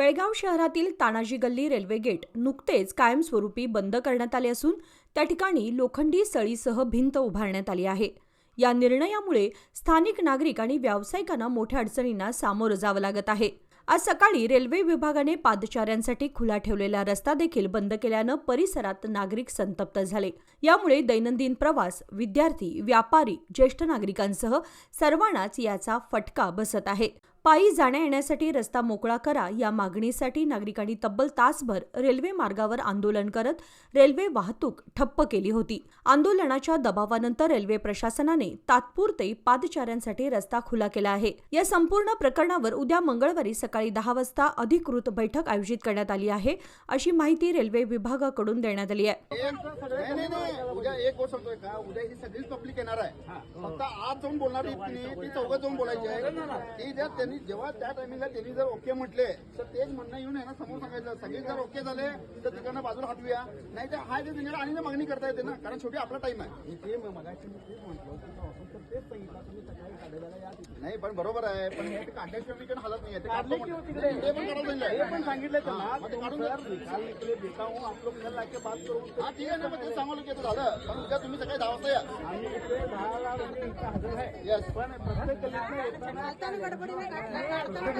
बेळगाव शहरातील तानाजी गल्ली railway gate नुकतेच कायमस्वरूपी बंद करण्यात आले असून त्या ठिकाणी लोखंडी सळीसह भिंत उभारण्यात आली आहे. या निर्णयामुळे स्थानिक नागरिक आणि व्यावसायिकांना मोठ्या अडचणींना सामोरं जावं लागत आहे. आज सकाळी रेल्वे विभागाने पादचाऱ्यांसाठी खुला ठेवलेला रस्ता देखील बंद केल्यानं परिसरात नागरिक संतप्त झाले. यामुळे दैनंदिन प्रवास विद्यार्थी व्यापारी ज्येष्ठ नागरिकांसह सर्वांनाच याचा फटका बसत आहे. पायी जाण्या येण्यासाठी रस्ता मोकळा करा. या मागणीसाठी नागरिकांनी तब्बल तासभर रेल्वे मार्गावर आंदोलन करत रेल्वे वाहतूक ठप्प केली होती. आंदोलनाच्या दबावानंतर रेल्वे प्रशासनाने तात्पुरते पादचाऱ्यांसाठी रस्ता खुला केला आहे. या संपूर्ण प्रकरणावर उद्या मंगळवारी सकाळी दहा वाजता अधिकृत बैठक आयोजित करण्यात आली आहे अशी माहिती रेल्वे विभागाकडून देण्यात आली आहे. आणि जेव्हा त्या टायमिंगला त्यांनी जर ओके म्हटले तर तेच म्हणणं येऊन आहे ना समोर सांगायचं. सगळे जर ओके झाले तर तिकडनं बाजूला हटवूया नाही तर हाय ते तिकडे आणि मागणी करता येते ना कारण शेवटी आपला टाइम आहे. ते मगाशी मी तेच म्हटलं तेच सांगितलं नाही पण बरोबर आहे. पण हे ते काढल्याशिवाय मी हलत नाही ते काढले की तिकडे? ते पण काढायला सांगितलंय. पण सांगितलं त्यांना. मग ते काढून सर निकाल निकले देता हूं आप लोग कल आके बात करू हा ठीक आहे ना मग ते की झालं. पण उद्या तुम्ही सकाळी दहा वाजता या. आम्ही इथे दहाला म्हणजे इथं हजर आहे. येस पण प्रत्येक गल्लीतनं येताना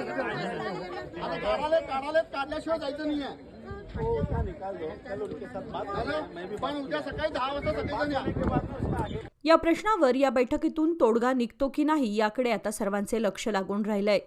आता काढाले काढाले काढल्याशिवाय जायचं नाहीये. तो उसका निकाल दो कल उनके साथ बात करें मैं भी पण उद्या सकाळी दहा वाजता सगळेजण या. के बाद में उसका आगे या प्रश्नावर या बैठकीतून तोडगा निघतो की नाही याकडे आता सर्वांचे लक्ष लागून राहिलंय.